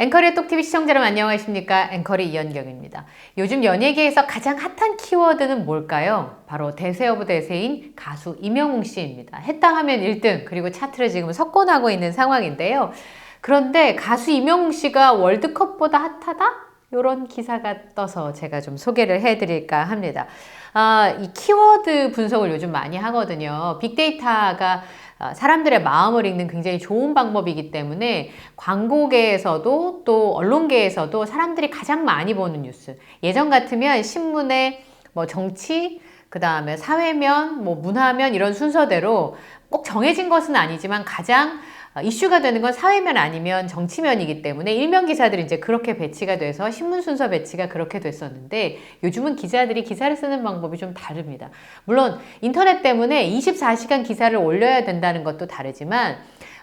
앵커리의 똑TV 시청자 여러분 안녕하십니까? 앵커리 이연경입니다. 요즘 연예계에서 가장 핫한 키워드는 뭘까요? 바로 대세 오브 대세인 가수 이명웅 씨입니다. 했다 하면 1등, 그리고 차트를 지금 석권하고 있는 상황인데요. 그런데 가수 이명웅 씨가 월드컵보다 핫하다? 이런 기사가 떠서 제가 좀 소개를 해드릴까 합니다. 아, 이 키워드 분석을 요즘 많이 하거든요. 빅데이터가 아, 사람들의 마음을 읽는 굉장히 좋은 방법이기 때문에 광고계에서도 또 언론계에서도 사람들이 가장 많이 보는 뉴스. 예전 같으면 신문에 뭐 정치, 그 다음에 사회면, 뭐 문화면 이런 순서대로 꼭 정해진 것은 아니지만 가장 어, 이슈가 되는 건 사회면 아니면 정치면이기 때문에 일면 기사들이 이제 그렇게 배치가 돼서 신문 순서 배치가 그렇게 됐었는데 요즘은 기자들이 기사를 쓰는 방법이 좀 다릅니다. 물론 인터넷 때문에 24시간 기사를 올려야 된다는 것도 다르지만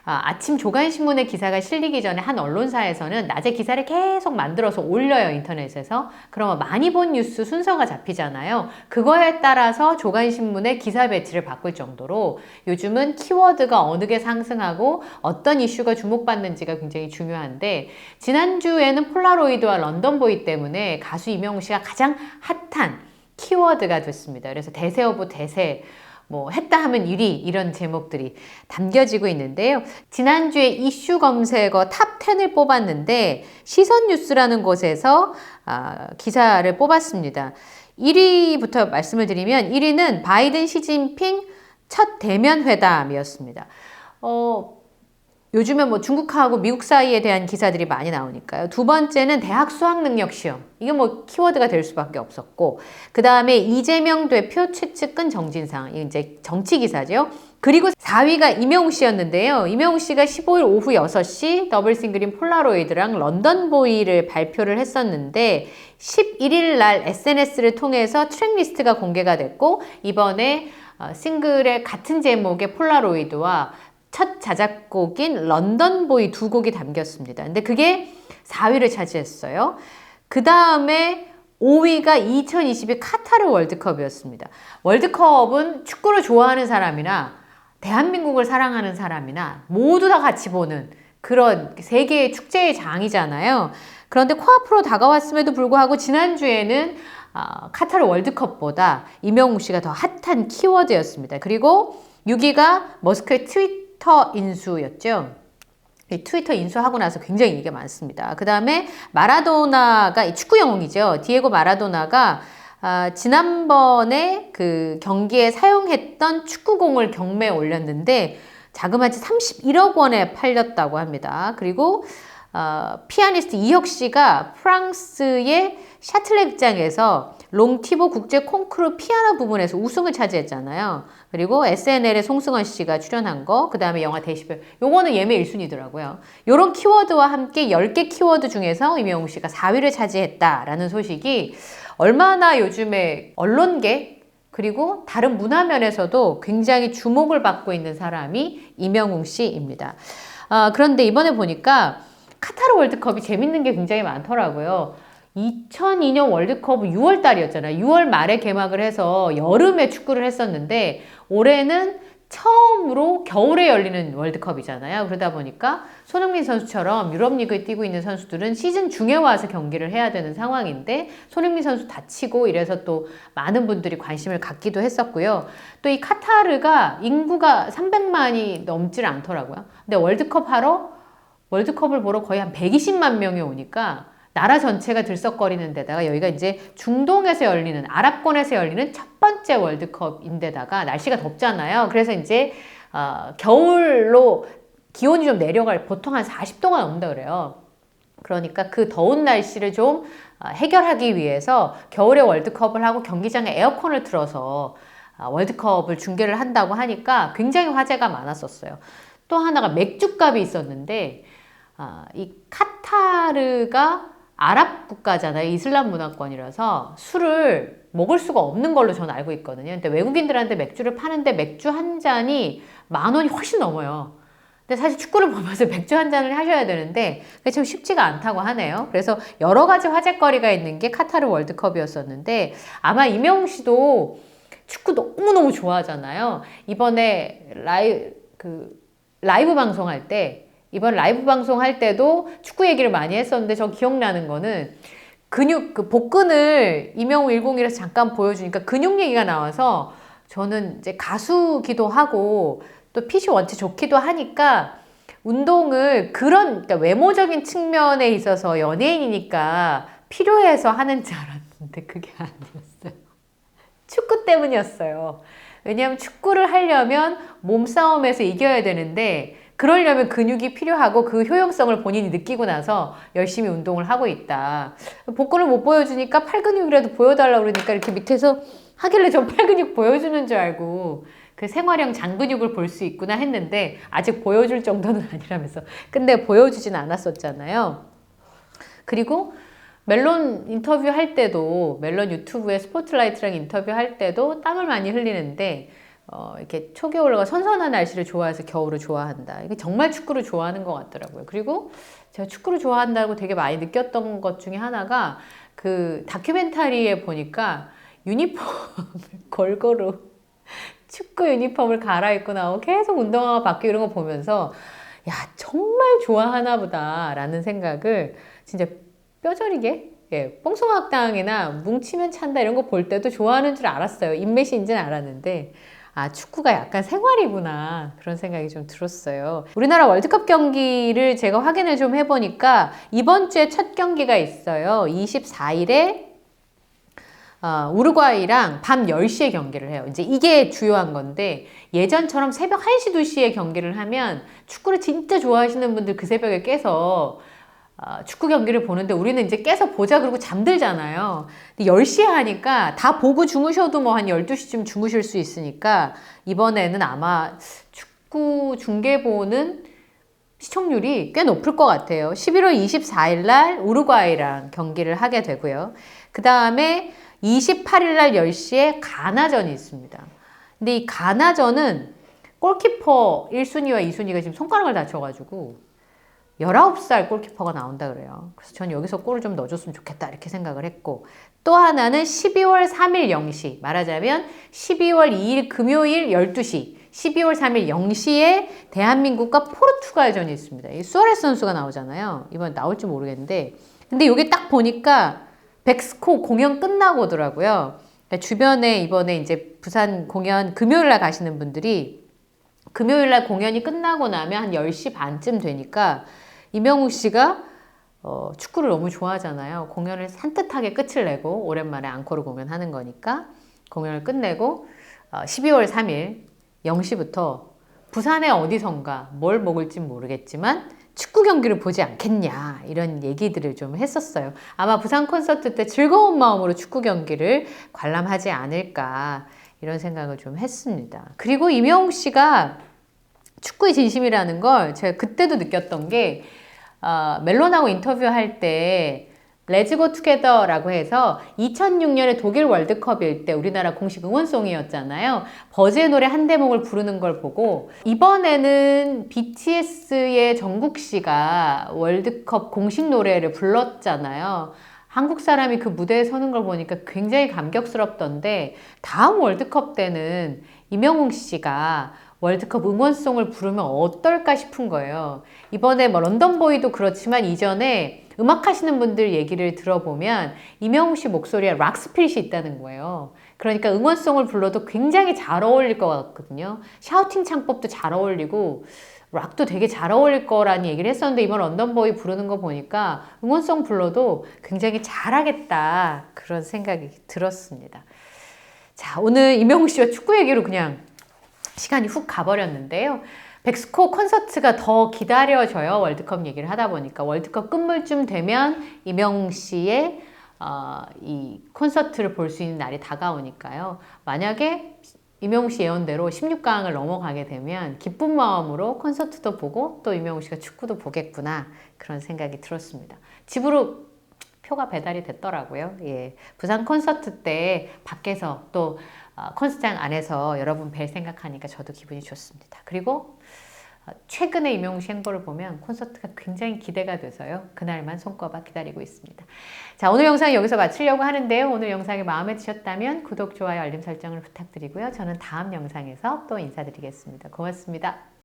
아, 침 조간신문에 기사가 실리기 전에 한 언론사에서는 낮에 기사를 계속 만들어서 올려요, 인터넷에서. 그러면 많이 본 뉴스 순서가 잡히잖아요. 그거에 따라서 조간신문의 기사 배치를 바꿀 정도로 요즘은 키워드가 어느 게 상승하고 어떤 이슈가 주목받는지가 굉장히 중요한데, 지난주에는 폴라로이드와 런던보이 때문에 가수 이명우 씨가 가장 핫한 키워드가 됐습니다. 그래서 대세 오브 대세, 뭐 했다 하면 1위 이런 제목들이 담겨지고 있는데요. 지난주에 이슈 검색어 탑 10을 뽑았는데 시선 뉴스라는 곳에서 아, 기사를 뽑았습니다. 1위부터 말씀을 드리면 1위는 바이든 시진핑 첫 대면 회담이었습니다. 어, 요즘에 뭐 중국하고 미국 사이에 대한 기사들이 많이 나오니까요. 두 번째는 대학 수학 능력 시험. 이게 뭐 키워드가 될 수밖에 없었고. 그 다음에 이재명 대표 최측근 정진상. 이제 정치 기사죠. 그리고 4위가 이명웅 씨였는데요. 이명웅 씨가 15일 오후 6시 더블 싱글인 폴라로이드랑 런던 보이를 발표를 했었는데 11일 날 SNS를 통해서 트랙 리스트가 공개가 됐고 이번에 어, 싱글의 같은 제목의 폴라로이드와 첫 자작곡인 런던 보이 두 곡이 담겼습니다. 근데 그게 4위를 차지했어요. 그 다음에 5위가 2022 카타르 월드컵이었습니다. 월드컵은 축구를 좋아하는 사람이나 대한민국을 사랑하는 사람이나 모두 다 같이 보는 그런 세계의 축제의 장이잖아요. 그런데 코앞으로 다가왔음에도 불구하고 지난주에는 어, 카타르 월드컵보다 이명웅 씨가 더 핫한 키워드였습니다. 그리고 6위가 머스크의 트윗 트위터 인수였죠. 트위터 인수하고 나서 굉장히 인기가 많습니다. 그 다음에 마라도나가 축구 영웅이죠. 디에고 마라도나가 아, 지난번에 그 경기에 사용했던 축구공을 경매에 올렸는데 자그마치 31억 원에 팔렸다고 합니다. 그리고 어, 피아니스트 이혁 씨가 프랑스의 샤틀레장에서 롱티보 국제 콩쿠르 피아노 부분에서 우승을 차지했잖아요. 그리고 SNL의 송승헌 씨가 출연한 거, 그 다음에 영화 데시벨. 요거는 예매 1순위더라고요. 요런 키워드와 함께 10개 키워드 중에서 임영웅 씨가 4위를 차지했다라는 소식이 얼마나 요즘에 언론계 그리고 다른 문화면에서도 굉장히 주목을 받고 있는 사람이 이명웅 씨입니다. 아, 그런데 이번에 보니까 카타르 월드컵이 재밌는 게 굉장히 많더라고요. 2002년 월드컵 6월 달이었잖아요. 6월 말에 개막을 해서 여름에 축구를 했었는데 올해는 처음으로 겨울에 열리는 월드컵이잖아요. 그러다 보니까 손흥민 선수처럼 유럽 리그에 뛰고 있는 선수들은 시즌 중에 와서 경기를 해야 되는 상황인데 손흥민 선수 다치고 이래서 또 많은 분들이 관심을 갖기도 했었고요. 또 이 카타르가 인구가 300만이 넘질 않더라고요. 근데 월드컵 하러 월드컵을 보러 거의 한 120만 명이 오니까 나라 전체가 들썩거리는 데다가 여기가 이제 중동에서 열리는 아랍권에서 열리는 첫 번째 월드컵인데다가 날씨가 덥잖아요. 그래서 이제 어, 겨울로 기온이 좀 내려갈 보통 한 40도가 넘는다 그래요. 그러니까 그 더운 날씨를 좀 어, 해결하기 위해서 겨울에 월드컵을 하고 경기장에 에어컨을 틀어서 어, 월드컵을 중계를 한다고 하니까 굉장히 화제가 많았었어요. 또 하나가 맥주값이 있었는데 어, 이 카타르가 아랍 국가잖아요. 이슬람 문화권이라서 술을 먹을 수가 없는 걸로 저는 알고 있거든요. 근데 외국인들한테 맥주를 파는데 맥주 한 잔이 만 원이 훨씬 넘어요. 근데 사실 축구를 보면서 맥주 한 잔을 하셔야 되는데 그게 참 쉽지가 않다고 하네요. 그래서 여러 가지 화제거리가 있는 게 카타르 월드컵이었었는데 아마 이명웅 씨도 축구 너무너무 좋아하잖아요. 이번에 라이, 그, 라이브 방송할 때 이번 라이브 방송 할 때도 축구 얘기를 많이 했었는데 저 기억나는 거는 근육 그 복근을 이명우 101에서 잠깐 보여주니까 근육 얘기가 나와서 저는 이제 가수기도 하고 또 핏이 원체 좋기도 하니까 운동을 그런 그러니까 외모적인 측면에 있어서 연예인이니까 필요해서 하는 줄 알았는데 그게 아니었어요. 축구 때문이었어요. 왜냐하면 축구를 하려면 몸싸움에서 이겨야 되는데 그러려면 근육이 필요하고 그 효용성을 본인이 느끼고 나서 열심히 운동을 하고 있다. 복근을 못 보여주니까 팔 근육이라도 보여달라고 그러니까 이렇게 밑에서 하길래 전팔 근육 보여주는 줄 알고 그 생활형 장근육을 볼 수 있구나 했는데 아직 보여줄 정도는 아니라면서. 근데 보여주진 않았었잖아요. 그리고 멜론 인터뷰 할 때도 멜론 유튜브에 스포트라이트랑 인터뷰 할 때도 땀을 많이 흘리는데 어, 이렇게 올라가 선선한 날씨를 좋아해서 겨울을 좋아한다. 이게 정말 축구를 좋아하는 것 같더라고요. 그리고 제가 축구를 좋아한다고 되게 많이 느꼈던 것 중에 하나가 그 다큐멘터리에 보니까 유니폼을 골고루 축구 유니폼을 갈아입고 나오고 계속 운동화가 바뀌고 이런 거 보면서 야 정말 좋아하나 보다라는 생각을 진짜 뼈저리게 예, 뽕송학당이나 뭉치면 찬다 이런 거 볼 때도 좋아하는 줄 알았어요. 인맥인지는 알았는데 아, 축구가 약간 생활이구나. 그런 생각이 좀 들었어요. 우리나라 월드컵 경기를 제가 확인을 좀 해보니까 이번 주에 첫 경기가 있어요. 24일에 어, 우루과이랑 밤 10시에 경기를 해요. 이제 이게 주요한 건데 예전처럼 새벽 1시, 2시에 경기를 하면 축구를 진짜 좋아하시는 분들 그 새벽에 깨서 어, 축구 경기를 보는데 우리는 이제 깨서 보자 그러고 잠들잖아요. 근데 10시에 하니까 다 보고 주무셔도 뭐 한 12시쯤 주무실 수 있으니까 이번에는 아마 축구 중계 보는 시청률이 꽤 높을 것 같아요. 11월 24일 날 우루과이랑 경기를 하게 되고요. 그 다음에 28일 날 10시에 가나전이 있습니다. 근데 이 가나전은 골키퍼 1순위와 2순위가 지금 손가락을 다쳐가지고 19살 골키퍼가 나온다 그래요. 그래서 전 여기서 골을 좀 넣어줬으면 좋겠다 이렇게 생각을 했고 또 하나는 12월 3일 0시 말하자면 12월 2일 금요일 12시 12월 3일 0시에 대한민국과 포르투갈전이 있습니다. 이 수아레스 선수가 나오잖아요. 이번 나올지 모르겠는데 근데 이게 딱 보니까 백스코 공연 끝나고 오더라고요. 그러니까 주변에 이번에 이제 부산 공연 금요일 날 가시는 분들이 금요일 날 공연이 끝나고 나면 한 10시 반쯤 되니까 이명우 씨가 어, 축구를 너무 좋아하잖아요. 공연을 산뜻하게 끝을 내고 오랜만에 앙코르 공연하는 거니까 공연을 끝내고 어, 12월 3일 0시부터 부산의 어디선가 뭘 먹을지 모르겠지만 축구 경기를 보지 않겠냐 이런 얘기들을 좀 했었어요. 아마 부산 콘서트 때 즐거운 마음으로 축구 경기를 관람하지 않을까 이런 생각을 좀 했습니다. 그리고 이명웅 씨가 축구의 진심이라는 걸 제가 그때도 느꼈던 게 어, 멜론하고 인터뷰할 때 레츠고 투게더라고 해서 2006년에 독일 월드컵일 때 우리나라 공식 응원송이었잖아요. 버즈의 노래 한 대목을 부르는 걸 보고 이번에는 BTS의 정국 씨가 월드컵 공식 노래를 불렀잖아요. 한국 사람이 그 무대에 서는 걸 보니까 굉장히 감격스럽던데 다음 월드컵 때는 이명웅 씨가 월드컵 응원송을 부르면 어떨까 싶은 거예요. 이번에 뭐 런던보이도 그렇지만 이전에 음악 하시는 분들 얘기를 들어보면 이명웅 씨 목소리에 락스피릿이 있다는 거예요. 그러니까 응원송을 불러도 굉장히 잘 어울릴 것 같거든요. 샤우팅 창법도 잘 어울리고 락도 되게 잘 어울릴 거라는 얘기를 했었는데 이번 런던보이 부르는 거 보니까 응원송 불러도 굉장히 잘하겠다 그런 생각이 들었습니다. 자 오늘 이명웅 씨와 축구 얘기로 그냥 시간이 훅 가버렸는데요. 백스코 콘서트가 더 기다려져요. 월드컵 얘기를 하다 보니까 월드컵 끝물쯤 되면 이명 씨의 어, 이 콘서트를 볼 수 있는 날이 다가오니까요. 만약에 이명우 씨 예언대로 16강을 넘어가게 되면 기쁜 마음으로 콘서트도 보고 또 이명우 씨가 축구도 보겠구나 그런 생각이 들었습니다. 집으로 표가 배달이 됐더라고요. 예. 부산 콘서트 때 밖에서 또 어, 콘서트장 안에서 여러분 뵐 생각하니까 저도 기분이 좋습니다. 그리고 어, 최근에 씨 행보를 보면 콘서트가 굉장히 기대가 돼서요. 그날만 손꼽아 기다리고 있습니다. 자, 오늘 영상 여기서 마치려고 하는데요. 오늘 영상이 마음에 드셨다면 구독, 좋아요, 알림 설정을 부탁드리고요. 저는 다음 영상에서 또 인사드리겠습니다. 고맙습니다.